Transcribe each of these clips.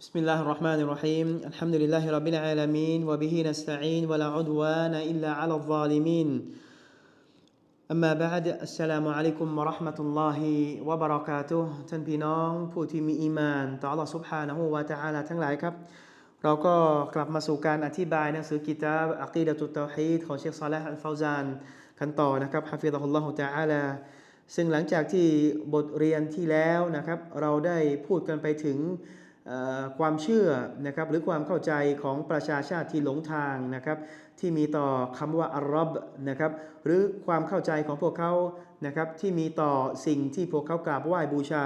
بسم الله الرحمن الرحيم الحمد لله رب العالمين وبه نستعين ولا عدوان إلا على الظالمين أما بعد السلام عليكم ورحمة الله وبركاته ท่านพี่น้องผู้ที่มีอีมานต่อ Allah سبحانه และ تعالى ทั้งหลายครับ เราก็กลับมาสู่การอธิบายหนังสือกิตาบอักีดะตุตเตาฮีดของเชคซอลาห์อัลฟาวซานกันต่อนะครับฮะฟิซะฮุลลอฮุตะอาลาซึ่งหลังจากที่บทเรียนที่แล้วนะครับ เราได้พูดกันไปถึงเอ่อ ความเชื่อนะครับหรือความเข้าใจของประชาชาติที่หลงทางนะครับที่มีต่อคำว่าอารบนะครับหรือความเข้าใจของพวกเขานะครับที่มีต่อสิ่งที่พวกเขากราบไหว้บูชา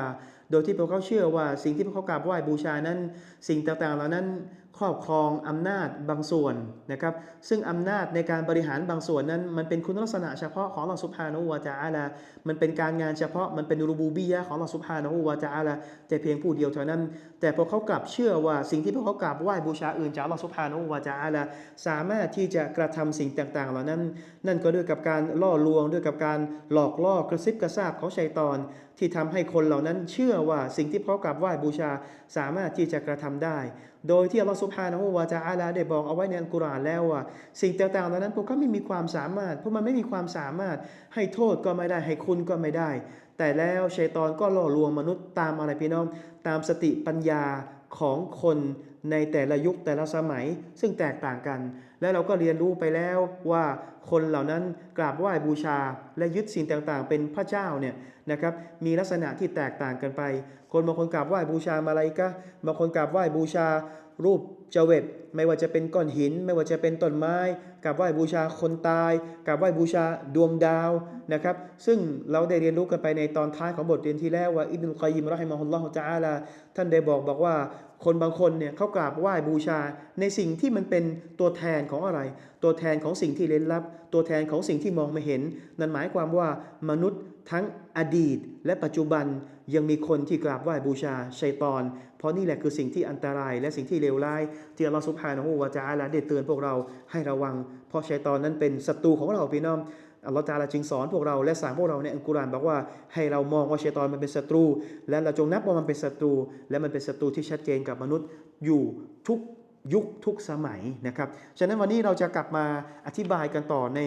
โดยที่พวกเขาเชื่อว่าสิ่งที่พวกเขากราบไหว้บูชานั้น สิ่งต่างๆเหล่านั้น ครอบครองอำนาจบางส่วนนะครับ ซึ่งอำนาจในการบริหารบางส่วนนั้น มันเป็นคุณลักษณะเฉพาะของเราสุภาโนวาจาอาลามันเป็นการงานเฉพาะมันเป็นรูบูบียะของเราสุภาโนวาจาอาลาแต่เพียงผู้เดียวเท่านั้น แต่พวกเขากลับเชื่อว่าสิ่งที่พวกเขากราบไหว้บูชาอื่นจากเราสุภาโนวาจาอาลาสามารถที่จะกระทำสิ่งต่างๆ เหล่านั้น นั่นก็ด้วยกับการล่อลวงด้วยกับการหลอกล่อกระซิบกระซาบของชัยตอน ที่ทำให้คนเหล่านั้นเชื่อว่าสิ่งที่เขากราบไหว้บูชาสามารถที่จะกระทำได้ โดยที่อัลลอฮฺสุบฮานะฮูวาจาอาลาได้บอกเอาไว้ในอัลกุรอานแล้วว่า สิ่งต่างๆเหล่านั้นพวกเขาไม่มีความสามารถ เพราะมันไม่มีความสามารถให้โทษก็ไม่ได้ให้คุณก็ไม่ได้ แต่แล้วชัยตอนก็ล่อลวงมนุษย์ตามอะไรพี่น้อง ตามสติปัญญา ของคนในแต่ละยุคแต่ละสมัย ซึ่งแตกต่างกัน และเราก็เรียนรู้ไปแล้วว่าคนเหล่านั้นกราบไหว้บูชา และยึดสิ่งต่างๆ เป็นพระเจ้าเนี่ยนะครับมีลักษณะที่แตกต่างกันไป คนบางคนกราบไหว้บูชามาลายกะบางคนกราบไหว้บูชารูป เจเวตไม่ว่าจะเป็นก้อนหิน ไม่ว่าจะเป็นต้นไม้กราบไหว้บูชาคนตายกราบไหว้บูชาดวงดาวนะครับ ซึ่งเราได้เรียนรู้กันไปในตอนท้ายของบทเรียนที่แล้วว่าอิบนุลกอยยิมรอฮิมะฮุลลอฮุตะอาลาท่านได้บอกบอกว่าคนบางคนเนี่ยเขากราบไหว้บูชา ในสิ่งที่มันเป็นตัวแทนของอะไร ตัวแทนของสิ่งที่เร้นลับ ตัวแทนของสิ่งที่มองไม่เห็น นั่นหมายความว่ามนุษย์ ทั้งอดีตและปัจจุบันยังมีคนที่กราบไหว้บูชาชัยตอน เพราะนี่แหละคือสิ่งที่อันตราย และสิ่งที่เลวร้าย ที่อัลลอฮฺซุบฮานะฮูวะตะอาลาได้เตือนพวกเราให้ระวัง เพราะชัยตอนนั้นเป็นศัตรูของเราพี่น้องอัลลอฮฺตะอาลาจึงสอนพวกเราและสั่งพวกเราในอัลกุรอานบอกว่าให้เรามองว่าชัยตอนมันเป็นศัตรู และเราจงนับว่ามันเป็นศัตรู และมันเป็นศัตรูที่ชัดเจนกับมนุษย์อยู่ทุกยุคทุกสมัยนะครับ ฉะนั้นวันนี้เราจะกลับมาอธิบายกันต่อใน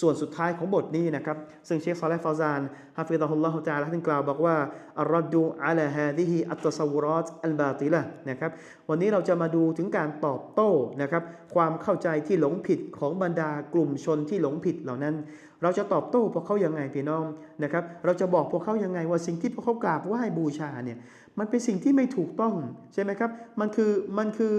ส่วนสุดท้ายของบทนี้นะครับ ซึ่งเชคซอลและฟาซานฮะฟิซะฮุลลอฮุตาลาท่านกล่าวบอกว่าอัลรดูอะลฮาดิฮิอัตตะซาวรอตอัลบาติละนะครับวันนี้เราจะมาดูถึงการตอบโต้นะครับความเข้าใจที่หลงผิดของบรรดากลุ่มชนที่หลงผิดเหล่านั้น เราจะตอบโต้พวกเขายังไงพี่น้องนะครับเราจะบอกพวกเขายังไงว่าสิ่งที่พวกเขากราบไหว้บูชาเนี่ยมันเป็นสิ่งที่ไม่ถูกต้องใช่ไหมครับมันคือมันคือ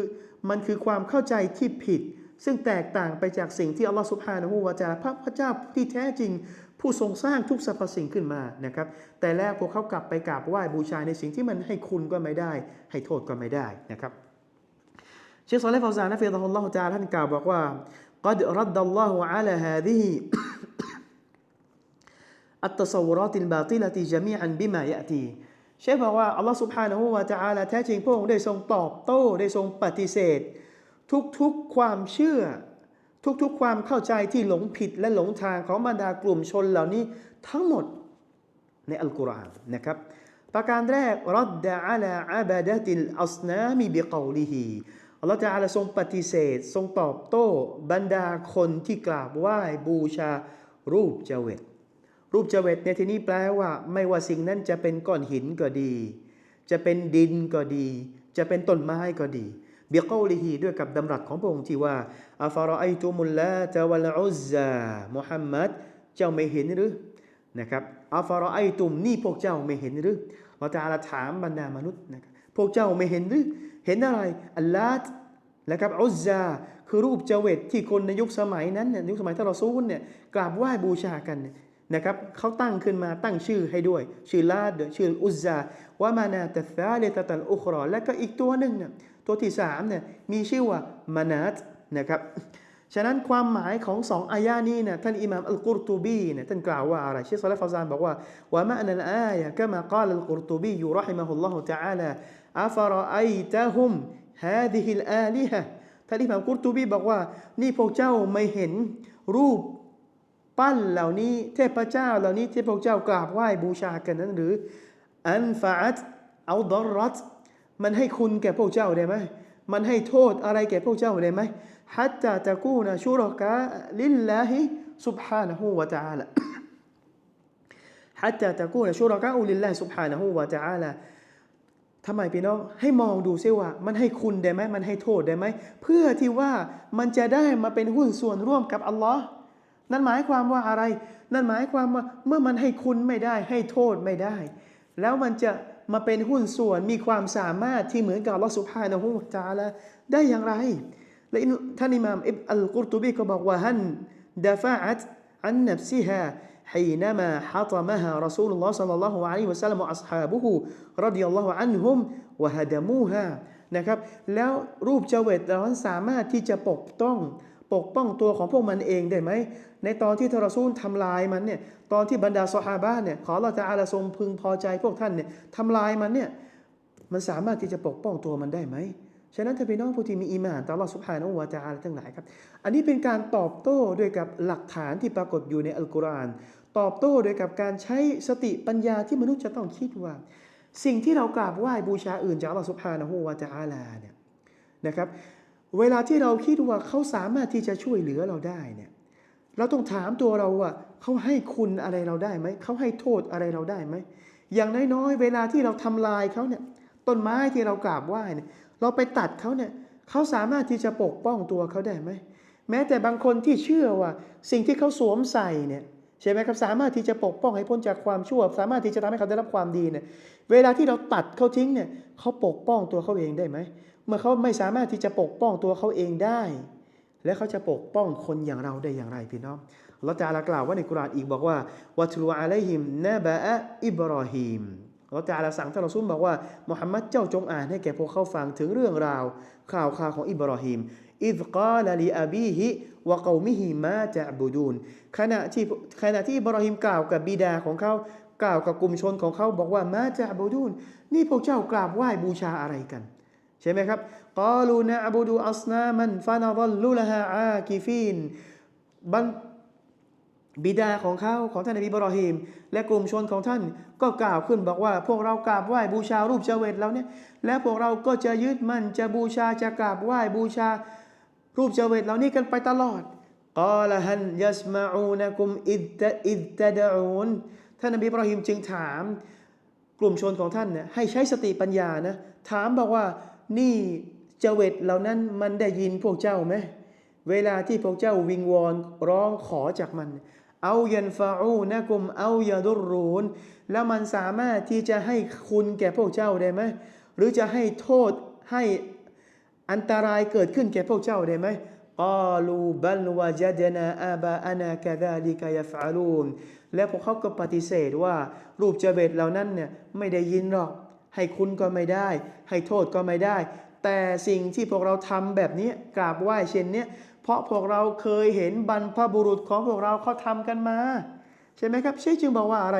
มันคือความเข้าใจที่ผิด ซึ่งแตกต่างไปจากสิ่งที่อัลลอฮฺสุบฮานะฮูวะจาพระพระเจ้าที่แท้จริง ผู้ทรงสร้างทุกสรรพสิ่งขึ้นมานะครับ แต่แล้วพวกเขากลับไปกราบไหว้บูชาในสิ่งที่มันให้คุณก็ไม่ได้ ให้โทษก็ไม่ได้นะครับ เชคซอลเลฟฟาวซานนะฟิลฮุลลอฮุตะอาลาท่านกล่าวบอกว่า قد رد الله على هذه التصورات الباطلة جميعا بما يأتي เชคบอกว่าอัลลอฮฺ سبحانه และ تعالى แท้จริงพระองค์ได้ทรงตอบโต้ได้ทรงปฏิเสธ ทุกๆความเชื่อ ทุกๆความเข้าใจที่หลงผิดและหลงทางของบรรดากลุ่มชนเหล่านี้ทั้งหมดในอัลกุรอานนะครับ ประการแรกรัดดะอาลาอาบาดะติลอัสนามีบิกอลิฮีอัลลอฮฺจะอาลทรงปฏิเสธ ทรงตอบโต้บรรดาคนที่กราบไหว้บูชารูปเจเวตรูปเจเวตในที่นี้แปลว่า ไม่ว่าสิ่งนั้นจะเป็นก้อนหินก็ดี จะเป็นดินก็ดี จะเป็นต้นไม้ก็ดี เบียกอลิฮีด้วยกับดำรัสของพระองค์ที่ว่าอัฟารอไอตุมุลลาตะวัลอุซามุฮัมมัดเจ้าไม่เห็นหรือนะครับอัฟารอไอตุมนี่พวกเจ้าไม่เห็นหรือเราจะอาลาถามบรรดามนุษย์นะครับพวกเจ้าไม่เห็นหรือเห็นอะไรอัลลาตนะครับอุซาคือรูปเจเวตที่คนในยุคสมัยนั้นเนี่ยยุคสมัยที่เราซูนเนี่ยกราบไหว้บูชากันนะครับเขาตั้งขึ้นมาตั้งชื่อให้ด้วย ชื่อลาดชื่ออุซาว่ามานาตะซาเลตตันอุครอและก็อีกตัวหนึ่งเนี่ย ตัวที่สามเนี่ยมีชื่อว่ามานาตนะครับฉะนั้นความหมายของสองอายานี้นี่ยท่านอิหม่ามอัลกุรตูบีเนี่ยท่านกล่าวว่าอะไรเชคซอลฟาซานบอกว่าว่ามาอันนัลอายะกะมากาลอัลกุรตูบียูรอฮิมะฮุลลอฮุตะอาลาอัฟรอไอตะฮุมฮาดิฮิลอาลิฮะท่านอิหม่ามกุรตูบีบอกว่านี่พวกเจ้าไม่เห็นรูปปั้นเหล่านี้เทพเจ้าเหล่านี้ที่พวกเจ้ากราบไหว้บูชากันนั้นหรืออันฟาตเอาดอรัต มันให้คุณแก่พวกเจ้าได้ไหมมันให้โทษอะไรแก่พวกเจ้าได้ไหมฮัตตะกูนะชูรกะลิลลาฮิซุบฮานะฮูวะตะอาลาฮัตตะกูนะชูรกะอุลิลลาฮิซุบฮานะฮูวะตะอาลาทำไมพี่น้องให้มองดูซิว่า มันให้คุณได้ไหมมันให้โทษได้ไหมเพื่อที่ว่ามันจะได้มาเป็นหุ้นส่วนร่วมกับอัลลอฮ์นั่นหมายความว่าอะไร นั่นหมายความว่าเมื่อมันให้คุณไม่ได้ ให้โทษไม่ได้ แล้วมันจะ มาเป็นหุ้นส่วนมีความสามารถที่เหมือนกับอัลลอฮ์สุบฮานะฮูวะตะอาลาได้อย่างไร และท่านอิมามอิบอัลกุรตุบีก็บอกว่าฮันดาฟะอัตอันนับซิฮา حينما حطمها رسول الله صلى الله عليه وسلم وأصحابه رضي الله عنهم وهدموها นะครับแล้วรูปเจเวตเราสามารถที่จะปกป้อง ปกป้องตัวของพวกมันเองได้ไหม ในตอนที่ทรซูลทำลายมันเนี่ยตอนที่บรรดาซอฮาบ้านเนี่ยขอเราจะอาลาทรงพึงพอใจพวกท่านเนี่ยทำลายมันเนี่ยมันสามารถที่จะปกป้องตัวมันได้ไหมฉะนั้นถ้าพี่น้องผู้ที่มีอิมานต่อลอสุภาโนวาจาอะไรทั้งหลายครับ อันนี้เป็นการตอบโต้ด้วยกับหลักฐานที่ปรากฏอยู่ในอัลกุรอาน ตอบโต้ด้วยกับการใช้สติปัญญาที่มนุษย์จะต้องคิดว่า สิ่งที่เรากราบไหว้บูชาอื่นจากลอสุภาโนวาจาอาลาเนี่ยนะครับ เวลาที่เราคิดว่าเขาสามารถที่จะช่วยเหลือเราได้เนี่ย เราต้องถามตัวเราว่าเขาให้คุณอะไรเราได้ไหม เขาให้โทษอะไรเราได้ไหม อย่างน้อยๆ เวลาที่เราทำลายเขาเนี่ย ต้นไม้ที่เรากราบไหว้เนี่ย เราไปตัดเขาเนี่ย เขาสามารถที่จะปกป้องตัวเขาได้ไหม แม้แต่บางคนที่เชื่อว่า สิ่งที่เขาสวมใส่เนี่ยใช่ไหมครับ สามารถที่จะปกป้องให้พ้นจากความชั่ว สามารถที่จะทำให้เขาได้รับความดีเนี่ย เวลาที่เราตัดเขาทิ้งเนี่ย เขาปกป้องตัวเขาเองได้ไหม เมื่อเขาไม่สามารถที่จะปกป้องตัวเขาเองได้ และเขาจะปกป้องคนอย่างเราได้อย่างไรพี่น้องเราจะอาลากล่าวว่าในกุรอานอีกบอกว่าวัตลุอะลัยฮิมนาบะอิบรอฮิมเราจะอาลาสั่งท่านรอซูลบอกว่ามุฮัมมัดเจ้าจงอ่านให้แก่พวกเขาฟังถึงเรื่องราว ข่าวข่าวของอิบรอฮิมอิดกาลลีอาบีฮิวะกอมิฮิมาจะบูดูนขณะที่ขณะที่อิบรอฮิมกล่าวกับบิดาของเขากล่าวกับกลุ่มชนของเขาบอกว่ามาจะบูดูนนี่พวกเจ้ากราบไหว้บูชาอะไรกัน ใช่ไหมครับกาลูนะอบูดูอัสนามันฟานาดัลลุลฮาอากิฟีนบันบิดาของเขาของท่านนบีบรอฮิมและกลุ่มชนของท่านก็กล่าวขึ้นบอกว่า พวกเรากราบไหว้บูชารูปเจเวตแล้วเนี่ยและพวกเราก็จะยึดมั่นจะบูชาจะกราบไหว้บูชารูปเจเวตเหล่านี้กันไปตลอดกาลฮันยัสมาอูนะกุมอิดตะอิดตะดอูนท่านนบีบรอฮิมจึงถาม กลุ่มชนของท่านเนี่ยให้ใช้สติปัญญานะถามบอกว่า นี่เจเวตเหล่านั้นมันได้ยินพวกเจ้าไหมเวลาที่พวกเจ้าวิงวอนร้องขอจากมัน เอายันฟาอูนะกุมเอายาดุรูนแล้วมันสามารถที่จะให้คุณแก่พวกเจ้าได้ไหมหรือจะให้โทษให้อันตรายเกิดขึ้นแก่พวกเจ้าได้ไหมกาลูบัลวาจดนาอาบาอานาคาดาลิกายฟาลูนและพวกเขาก็ปฏิเสธว่ารูปเจเบตเหล่านั้นเนี่ยไม่ได้ยินหรอก ให้คุณก็ไม่ได้ ให้โทษก็ไม่ได้ แต่สิ่งที่พวกเราทำแบบนี้กราบไหว้เช่นนี้เพราะพวกเราเคยเห็นบรรพบุรุษของพวกเราเขาทำกันมาใช่ไหมครับเชคจึงบอกว่าอะไร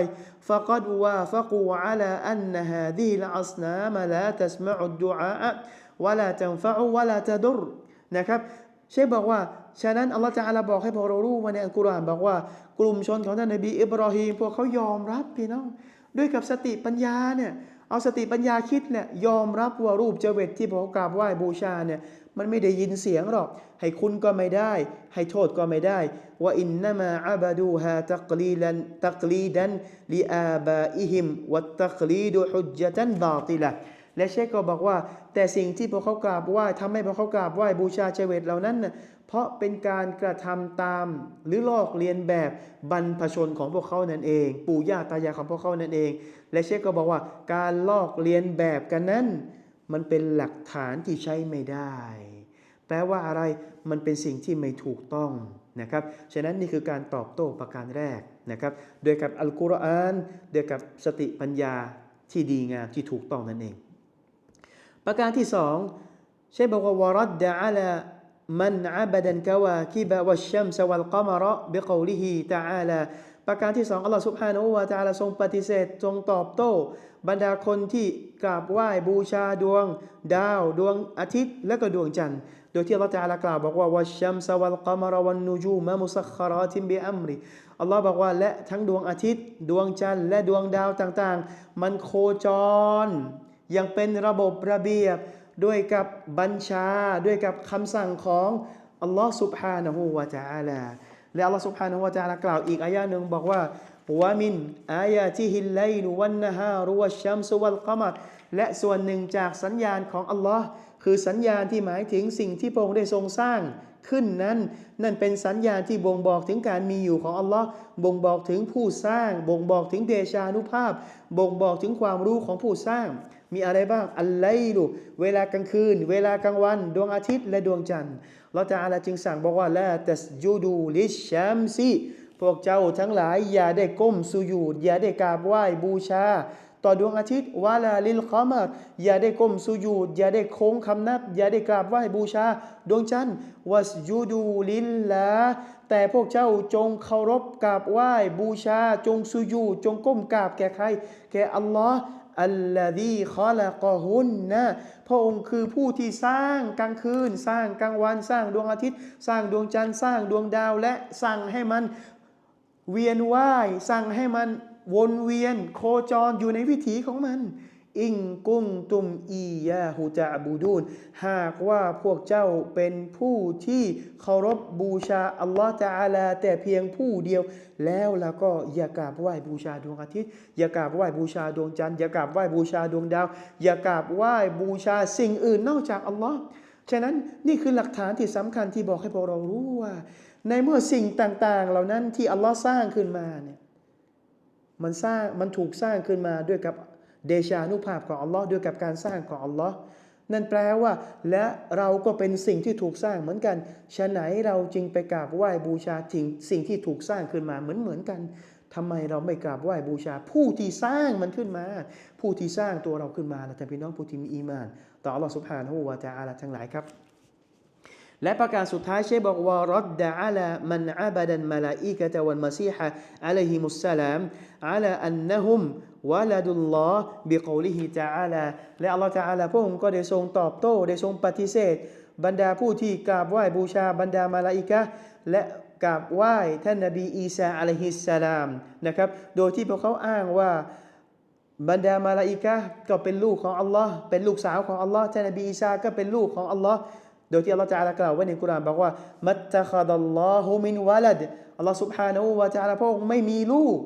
ฟะกัดวาฟะกูอัลาอันฮาดีลอัสนามลาตัสมะอุดดุอาะวะลาตันฟะวะลาตะดุรนะครับเชคบอกว่า ฉะนั้นอัลลอฮฺจะอาลาบอกให้พวกเรารู้มาในอัลกุรอานบอกว่า กลุ่มชนของท่านนบีอิบรอฮีมพวกเขายอมรับพี่น้อง ด้วยกับสติปัญญาเนี่ย เอาสติปัญญาคิดเนี่ยยอมรับว่ารูปเจเวตที่พวกเขากราบไหว้บูชาเนี่ยมันไม่ได้ยินเสียงหรอก ให้คุณก็ไม่ได้ ให้โทษก็ไม่ได้ว่าอินนามาอับดูฮาตักลีลันตักลีดันลีอาบาอิฮิมวัตตักลีดูฮุจจตันบาติละและเชคก็บอกว่า แต่สิ่งที่พวกเขากราบไหว้ทำให้พวกเขากราบไหว้บูชาเจเวตเหล่านั้นน่ะ เพราะเป็นการกระทำตามหรือลอกเลียนแบบบรรพชนของพวกเขานั่นเอง ปู่ย่าตายายของพวกเขานั่นเอง และเชคก็บอกว่าการลอกเลียนแบบกันนั้น มันเป็นหลักฐานที่ใช้ไม่ได้ แปลว่าอะไรมันเป็นสิ่งที่ไม่ถูกต้องนะครับฉะนั้นนี่คือการตอบโต้ประการแรกนะครับโดยกับอัลกุรอานโดยกับสติปัญญาที่ดีงามที่ถูกต้องนั่นเอง ประการที่สองเชคบอกว่าวรัดดะอาลา มันอาบดันกาวาคิบะวัชชัมสวัลกามระบิกอลิฮิตะอาลาประการที่สองอัลลอฮฺสุบฮานาอูวาตาลาทรงปฏิเสธทรงตอบโต้ บรรดาคนที่กราบไหว้บูชาดวง ดาว ดวงอาทิตย์ และก็ดวงจันทร์ โดยที่อัลลอฮฺตาลากล่าวบอกว่าวัชชัมสวัลกามรวันนูจูมะมุสัคคาราติมบิอัมริอัลลอฮ์บอกว่าและทั้งดวงอาทิตย์ ดวงจันทร์และดวงดาวต่างๆ มันโคจรอยังเป็นระบบระเบียบ ด้วยกับบัญชา ด้วยกับคำสั่งของอัลลอฮ์สุบฮานะฮูวะจาลาและอัลลอฮ์สุบฮานะฮูวะจาลากล่าวอีกอายะหนึ่งบอกว่าวะมินอายาที่ฮิลไลนุวันนะฮารุวัชัมสุวัลกามัดและส่วนหนึ่งจากสัญญาณของอัลลอฮ์คือสัญญาณที่หมายถึงสิ่งที่พระองค์ได้ทรงสร้างขึ้นนั้น นั่นเป็นสัญญาณที่บ่งบอกถึงการมีอยู่ของอัลลอฮ์บ่งบอกถึงผู้สร้าง บ่งบอกถึงเดชานุภาพ บ่งบอกถึงความรู้ของผู้สร้าง มีอะไรบ้าง อัลไลลุเวลากลางคืน เวลากลางวัน ดวงอาทิตย์ และดวงจันทร์เราจะอาลาจึงสั่งบอกว่าละตัสจูดูลิชชัมซีพวกเจ้าทั้งหลาย อย่าได้ก้มสุญูดอย่าได้กราบไหว้บูชา ต่อดวงอาทิตย์วาลาลิลคอมารอย่าได้ก้มสุญูดอย่าได้โค้งคำนับ อย่าได้กราบไหว้บูชา ดวงจันทร์วัสยูดูลิลละแต่พวกเจ้าจงเคารพกราบไหว้บูชา จงสุญูจงก้มกราบแก่ใคร แก่อัลลอฮ์ อัลลอฮีคอละกอฮุนนะพระองค์คือผู้ที่สร้างกลางคืน สร้างกลางวัน สร้างดวงอาทิตย์ สร้างดวงจันทร์สร้างดวงดาวและสั่งให้มันเวียนว่าย สั่งให้มันวนเวียน โคจรอยู่ในวิถีของมัน อิงกุ้งตุมอียาฮูจาบูดูนหากว่าพวกเจ้าเป็นผู้ที่เคารพบูชาอัลลอฮฺตะอาลาแต่เพียงผู้เดียว แล้วแล้วก็อย่ากราบไหว้บูชาดวงอาทิตย์ อย่ากราบไหว้บูชาดวงจันทร์อย่ากราบไหว้บูชาดวงดาว อย่ากราบไหว้บูชาสิ่งอื่นนอกจากอัลลอฮ์ฉะนั้นนี่คือหลักฐานที่สำคัญที่บอกให้พวกเรารู้ว่า ในเมื่อสิ่งต่างๆ เหล่านั้นที่อัลลอฮ์สร้างขึ้นมาเนี่ยมันสร้างมันถูกสร้างขึ้นมาด้วยกับ เดชานุภาพของอัลลอฮ์ด้วยกับการสร้างของอัลลอฮ์นั่นแปลว่า และเราก็เป็นสิ่งที่ถูกสร้างเหมือนกันฉะไหนเราจึงไปกราบไหว้บูชาสิ่งสิ่งที่ถูกสร้างขึ้นมาเหมือนเหมือนกันทำไมเราไม่กราบไหว้บูชา ผู้ที่สร้างมันขึ้นมา ผู้ที่สร้างตัวเราขึ้นมาแต่พี่น้องผู้ที่มีอีมาน ต่ออัลลอฮ์สุบฮานะฮูวะตะอาลาทั้งหลายครับ และประการสุดท้ายเชบอกว่ารัดดะอาลามันอาบดันมาลาอิกะตะวันมาซีฮะอะลัยฮิมุสสลามอาลาอันนะฮุมวะลาดุลลอฮ์บิกอลิฮิตะอาลาและอัลลอฮ์ตะอาลาพระองค์ก็ได้ทรงตอบโต้ได้ทรงปฏิเสธ บรรดาผู้ที่กราบไหว้บูชาบรรดามาลาอิกะและกราบไหว้ท่านนบีอีสาอะลัยฮิสสลามนะครับโดยที่พวกเขาอ้างว่าบรรดามาลาอิกะก็เป็นลูกของอัลลอฮ์เป็นลูกสาวของอัลลอฮ์ท่านนบีอีสาก็เป็นลูกของอัลลอฮ์ โดยที่อัลลอฮฺจาลากล่าวไว้ในกุรานบอกว่า มัตตะคาดัลลอฮุมินวาลัดอัลลอฮฺสุบฮานะฮูวะจาลพระองค์ไม่มีลูก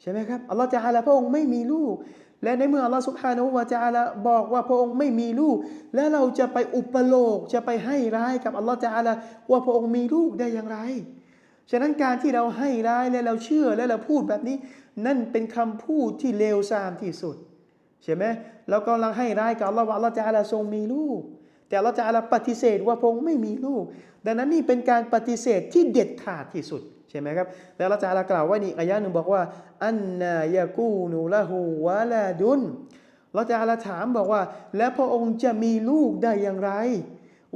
ใช่ไหมครับอัลลอฮฺจาลาพระองค์ไม่มีลูก และในเมื่ออัลลอฮฺสุบฮานะฮูวะจาลบอกว่าพระองค์ไม่มีลูก แล้วเราจะไปอุปโลกจะไปให้ร้ายกับอัลลอฮฺจาลาว่าพระองค์มีลูกได้อย่างไรฉะนั้นการที่เราให้ร้ายและเราเชื่อและเราพูดแบบนี้ นั่นเป็นคำพูดที่เลวทรามที่สุด ใช่ไหมเรากำลังให้ร้ายกับอัลลอฮฺว่าอัลลอฮฺจะอะไรทรงมีลูก แต่เราจะอาลาปฏิเสธว่าพงค์ไม่มีลูก ดังนั้นนี่เป็นการปฏิเสธที่เด็ดขาดที่สุดใช่ไหมครับ แล้วเราจะอาลากล่าวว่านี่อายะหนึ่งบอกว่า อันนายากูนูละหูวะลาดุนเราจะอาลาถามบอกว่า แล้วพระองค์จะมีลูกได้อย่างไร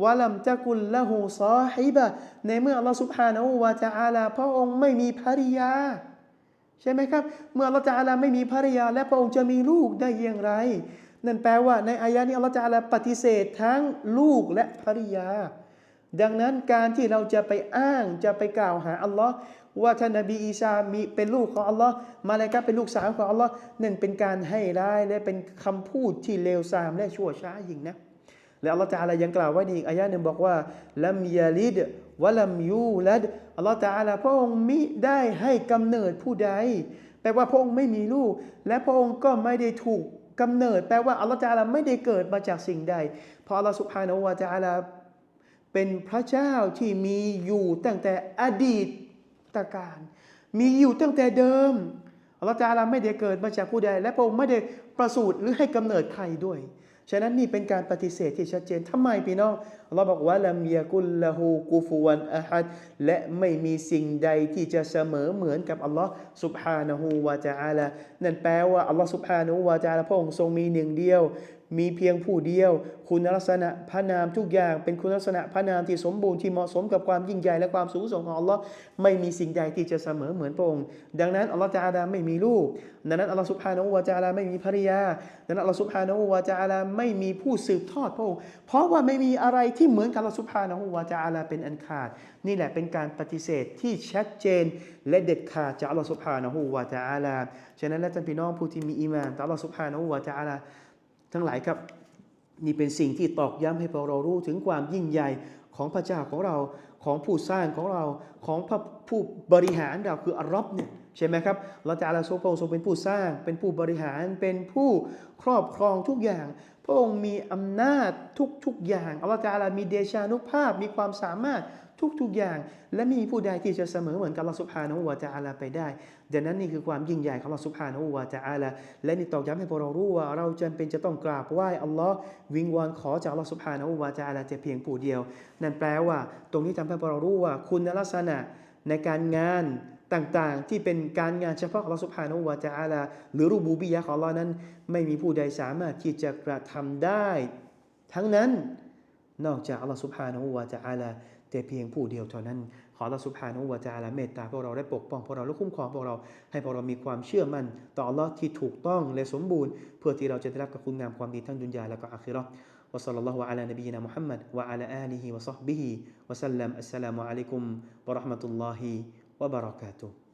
วะลัมตะกุลละหูซอฮิบะในเมื่ออัลลสุบฮานาอูวะจะอาลาพระองค์ไม่มีภรรยาใช่ไหมครับ เมื่อเราจะอาลาไม่มีภรรยา และพระองค์จะมีลูกได้อย่างไร นั่นแปลว่าในอายะนี้อัลลอฮ์จะอาลาปฏิเสธทั้งลูกและภริยา ดังนั้นการที่เราจะไปอ้างจะไปกล่าวหาอัลลอฮ์ว่าท่านนบีอีสามีเป็นลูกของอัลลอฮ์มาเลยกะเป็นลูกสาวของอัลลอฮ์นั่นเป็นการให้ร้ายและเป็นคำพูดที่เลวทรามและชั่วช้ายิ่งนะและอัลลอฮฺตะอาลายังกล่าวไว้ในอีกอายะหนึ่งบอกว่าลัมยาลิดวะลัมยูลัดอัลลอฮฺตะอาลาพระองค์มิได้ให้กำเนิดผู้ใดแปลว่าพระองค์ไม่มีลูก และพระองค์ก็ไม่ได้ถูก กำเนิดแปลว่าอัลลอฮฺตะอาลาไม่ได้เกิดมาจากสิ่งใด เพราะอัลลอฮฺสุบฮานวะจาลาเป็นพระเจ้าที่มีอยู่ตั้งแต่อดีตตการ มีอยู่ตั้งแต่เดิมอัลลอฮฺตะอาลาไม่ได้เกิดมาจากผู้ใด และพระองค์ไม่ได้ประสูติหรือให้กำเนิดใครด้วย ฉะนั้นนี่เป็นการปฏิเสธที่ชัดเจนทำไมพี่น้องเราบอกว่าละเมียกุลละหูกูฟวนอาฮัดและไม่มีสิ่งใดที่จะเสมอเหมือนกับอัลลอฮ์สุบฮานะฮูวาจาลานั่นแปลว่าอัลลอฮ์สุบฮานะฮูวาจาลาพระองค์ทรงมีหนึ่งเดียว มีเพียงผู้เดียว คุณลักษณะพระนามทุกอย่าง เป็นคุณลักษณะพระนามที่สมบูรณ์ที่เหมาะสมกับความยิ่งใหญ่และความสูงส่งของอัลลอฮ์ไม่มีสิ่งใดที่จะเสมอเหมือนพระองค์ดังนั้นอัลลอฮ์จาดาไม่มีลูก ดังนั้นอัลลอฮ์สุบฮานาอูวาจาลาไม่มีภรรยา ดังนั้นอัลลอฮ์สุบฮานาอูวาจาลาไม่มีผู้สืบทอดพระองค์เพราะว่าไม่มีอะไรที่เหมือนกับอัลลอฮ์สุบฮานาอูวาจาลาเป็นอันขาด นี่แหละเป็นการปฏิเสธที่ชัดเจนและเด็ดขาดจากอัลลอฮ์สุบฮานาอูวาจาลาฉะนั้นและท่านพี่น้องผู้ที่มีอีมานต่ออัลลอฮ์สุบานาวาจาลา ทั้งหลายครับนี่เป็นสิ่งที่ตอกย้ำให้พวกเรารู้ถึงความยิ่งใหญ่ของพระเจ้าของเราของผู้สร้างของเราของพระผู้บริหารเราคืออัลลอฮ์เนี่ยใช่ไหมครับเราจะอาลาโซพระองค์ทรงเป็นผู้สร้าง เป็นผู้บริหารเป็นผู้ครอบครองทุกอย่าง พระองค์มีอำนาจทุกๆอย่างอัลลอฮฺตะอาลามีเดชานุภาพมีความสามารถ ทุกๆอย่าง และไมมีผู้ใดที่จะเสมอเหมือนกับลลอฮฺสุบฮานะวะตะอาลาไปได้ดังนั้นนี่คือความยิ่งใหญ่ของลลอฮฺสุบฮานะวะตะอาลาและนี่ตอกย้ำให้พวกเรารู้ว่าเราจำเป็นจะต้องกราบไหว้อัลลอฮ์วิงวอนขอจากลลอฮฺสุบฮานะวะตะอาลาแต่เพียงผู้เดียว นั่นแปลว่า ตรงนี้ทำให้พวกเรารู้ว่าคุณลักษณะในการงานต่างๆ ที่เป็นการงานเฉพาะของอัลลอฮฺสุบฮานะฮูวะตะอาลาหรือรูบูบียะของอัลอนั้น ไม่มีผู้ใดสามารถที่จะกระทำได้ ทั้งนั้นนอกจากอัลลอฮฺสุบฮานะฮูวะตะอาลา่เพียงผู้เดียวเท่านั้น ขอละสุภานุวาจาละเมตตาพวกเราได้ปกป้องพวกเราและคุ้มครองพวกเราให้พวกเรามีความเชื่อมั่น ต่ออัลลอฮ์ที่ถูกต้องและสมบูรณ์ เพื่อที่เราจะได้รับกับคุณงามความดีทั้งดุนยาและก็อาคิรอวะสัลลัลลอฮุอะลานบีนะมุฮัมมัดวะอะลาอาลีฮิวะซอฮบิฮิวะสัลลัมอัสสลามุอะลัยกุมวะราะห์มะตุ